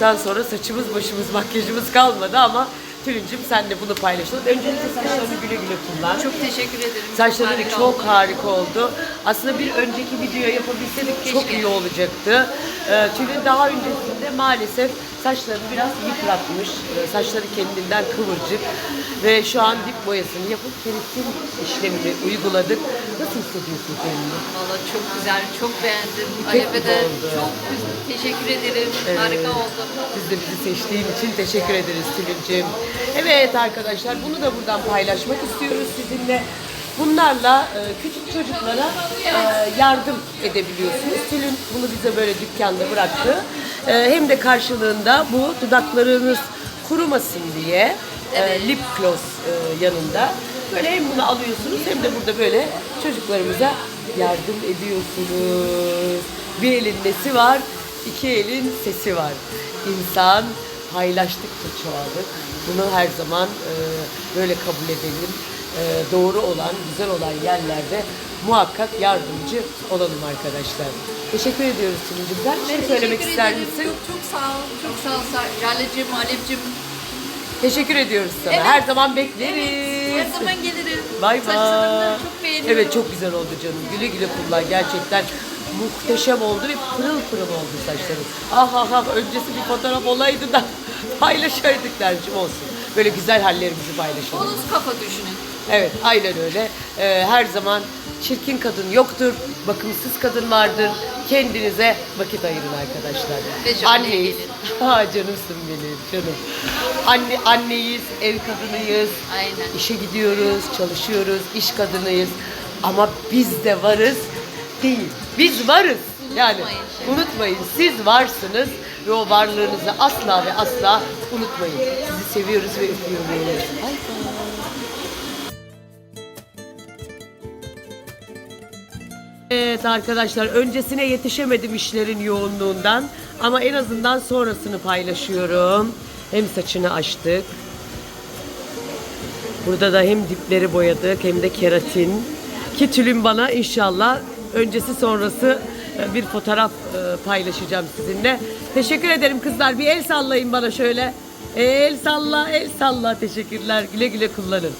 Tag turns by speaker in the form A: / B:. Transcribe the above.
A: Daha sonra saçımız, başımız, makyajımız kalmadı ama Tülincim sen de bunu paylaşalım. Öncelikle saçlarını güle güle kullan.
B: Çok teşekkür ederim.
A: Saçları
B: Harika
A: çok
B: oldu.
A: harika oldu. Aslında bir önceki videoya yapabilseydik çok
B: Keşke.
A: iyi olacaktı. Ee, Tülin daha öncesinde maalesef saçlarını biraz yıpratmış. Ee, saçları kendinden kıvırcık. Ve şu an dip boyasını yapıp keratin işlemini uyguladık. Nasıl hissediyorsun kendini?
B: Valla çok güzel, çok beğendim. Alev'e de çok teşekkür ederim.
A: Evet.
B: Harika oldu.
A: Biz de bizi seçtiğin için teşekkür ederiz Tülin'cim. Evet arkadaşlar bunu da buradan paylaşmak istiyoruz sizinle. Bunlarla e, küçük çocuklara e, yardım edebiliyorsunuz. Tülin bunu bize böyle dükkanda bıraktı. E, hem de karşılığında bu dudaklarınız kurumasın diye lip gloss yanında. Böyle hem bunu alıyorsunuz hem de burada böyle çocuklarımıza yardım ediyorsunuz. Bir elin nesi var, iki elin sesi var. İnsan paylaştıkça çoğalır. Bunu her zaman e, böyle kabul edelim. E, doğru olan, güzel olan yerlerde muhakkak yardımcı olalım arkadaşlar. Teşekkür ediyoruz Tülin'cim. Sen
B: Ben
A: söylemek
B: teşekkür
A: ister
B: ederim.
A: misin?
B: Çok çok sağ ol. Çok sağ ol. Lale'cim, Alev'cim.
A: Teşekkür ediyoruz sana.
B: Evet.
A: Her zaman bekleriz.
B: Her zaman gelirim.
A: Bay bay.
B: çok beğeniyorum.
A: Evet çok güzel oldu canım. Güle güle kullan. Gerçekten muhteşem oldu ve pırıl pırıl oldu saçların. Ah ah ah öncesi bir fotoğraf olaydı da paylaşaydık dercim olsun. Böyle güzel hallerimizi paylaşalım.
B: Bonus kafa düşünün.
A: Evet aynen öyle. Ee, her zaman çirkin kadın yoktur. Bakımsız kadın vardır. Kendinize vakit ayırın arkadaşlar.
B: Ve
A: Anneyiz. Ha canımsın benim canım. Anne, anneyiz, ev kadınıyız.
B: Aynen.
A: İşe gidiyoruz, çalışıyoruz, iş kadınıyız. Ama biz de varız değil. Biz varız. Yani
B: Unutmayın.
A: unutmayın siz varsınız ve o varlığınızı asla ve asla unutmayın. Sizi seviyoruz ve öpüyoruz. Bay bay. Evet arkadaşlar öncesine yetişemedim işlerin yoğunluğundan ama en azından sonrasını paylaşıyorum. Hem saçını açtık. Burada da hem dipleri boyadık hem de keratin. Ki tülün bana inşallah öncesi sonrası e, bir fotoğraf e, paylaşacağım sizinle. Teşekkür ederim kızlar. Bir el sallayın bana şöyle. El salla, el salla. Teşekkürler. Güle güle kullanın.